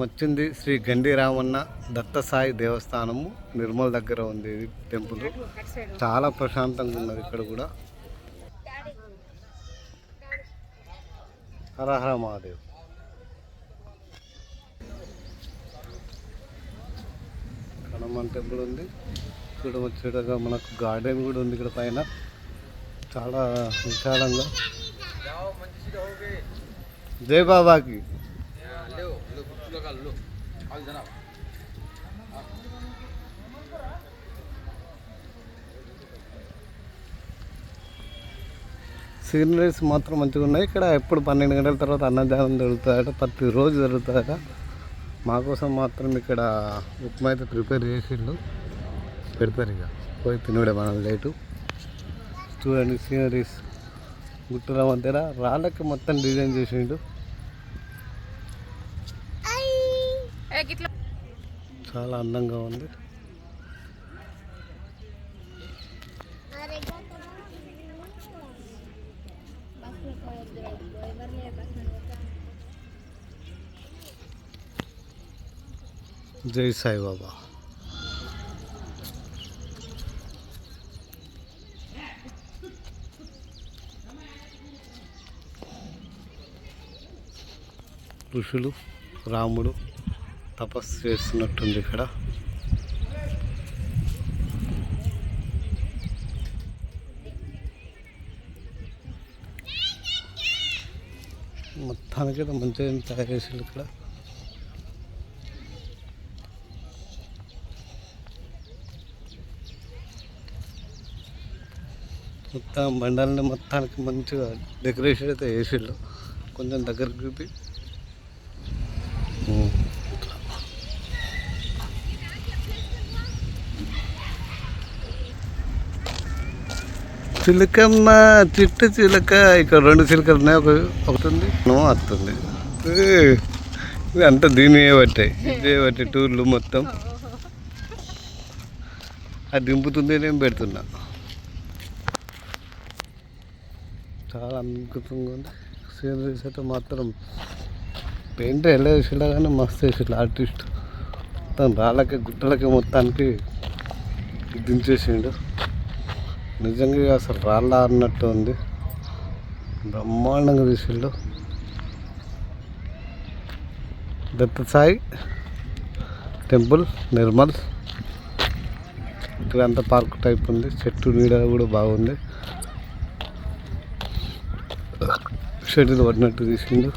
వచ్చింది శ్రీ గండి రామన్న దత్తసాయి దేవస్థానము నిర్మల్ దగ్గర ఉంది ఇది టెంపుల్. చాలా ప్రశాంతంగా ఉన్నది ఇక్కడ కూడా. హర హర మహాదేవ్. హనుమాన్ టెంపుల్ ఉంది. ఇక్కడ వచ్చేటగా మనకు గార్డెన్ కూడా ఉంది ఇక్కడ పైన. చాలా విశాలంగా. జై బాబాకి. సీనరీస్ మాత్రం మంచిగా ఉన్నాయి. ఇక్కడ ఎప్పుడు పన్నెండు గంటల తర్వాత అన్నదానం జరుగుతాయట ప్రతిరోజు జరుగుతుందట. మాకోసం మాత్రం ఇక్కడ ఉప్మా అయితే ప్రిపేర్ చేసిండు. పెడతారు ఇక. పోయి తినడే మనం లేటు. చూడండి సీనరీస్ గుట్టల మధ్యన రాళ్ళకి మొత్తం డిజైన్ చేసిండు. చాలా అందంగా ఉంది. జై సాయిబాబా. ఋషులు రాముడు తపస్సు చేస్తున్నట్టుంది ఇక్కడ. మొత్తానికి మంచిగా తయారు చేసిండు ఇక్కడ. మొత్తం బండాలని మొత్తానికి మంచిగా డెకరేషన్ అయితే వేసిండు కొంచెం దగ్గర చూపి. చిలకమ్మ చిట్టు చిలక. ఇక్కడ రెండు చిలకలు ఉన్నాయి. ఒక ఒకటి ఉంది వస్తుంది ఇది అంతా దీని బట్టే. ఇదే బట్టి టూర్లు మొత్తం. అది దింపుతుంది నేను పెడుతున్నా. చాలా అద్భుతంగా ఉంది. సీనరీస్ అయితే మాత్రం పెయింట్ ఎలా వేసినా కానీ మస్తు వేసిల్లు ఆర్టిస్ట్. మొత్తం రాళ్ళకి గుట్టలకి మొత్తానికి దించేసిండు. నిజంగా అసలు రాళ్ళ అన్నట్టు ఉంది. బ్రహ్మాండంగా తీసిండు దత్త సాయి టెంపుల్ నిర్మల్. ఇక్కడ అంతా పార్క్ టైప్ ఉంది. చెట్టు నీడ కూడా బాగుంది. షటిల్ పడినట్టు తీసిండు.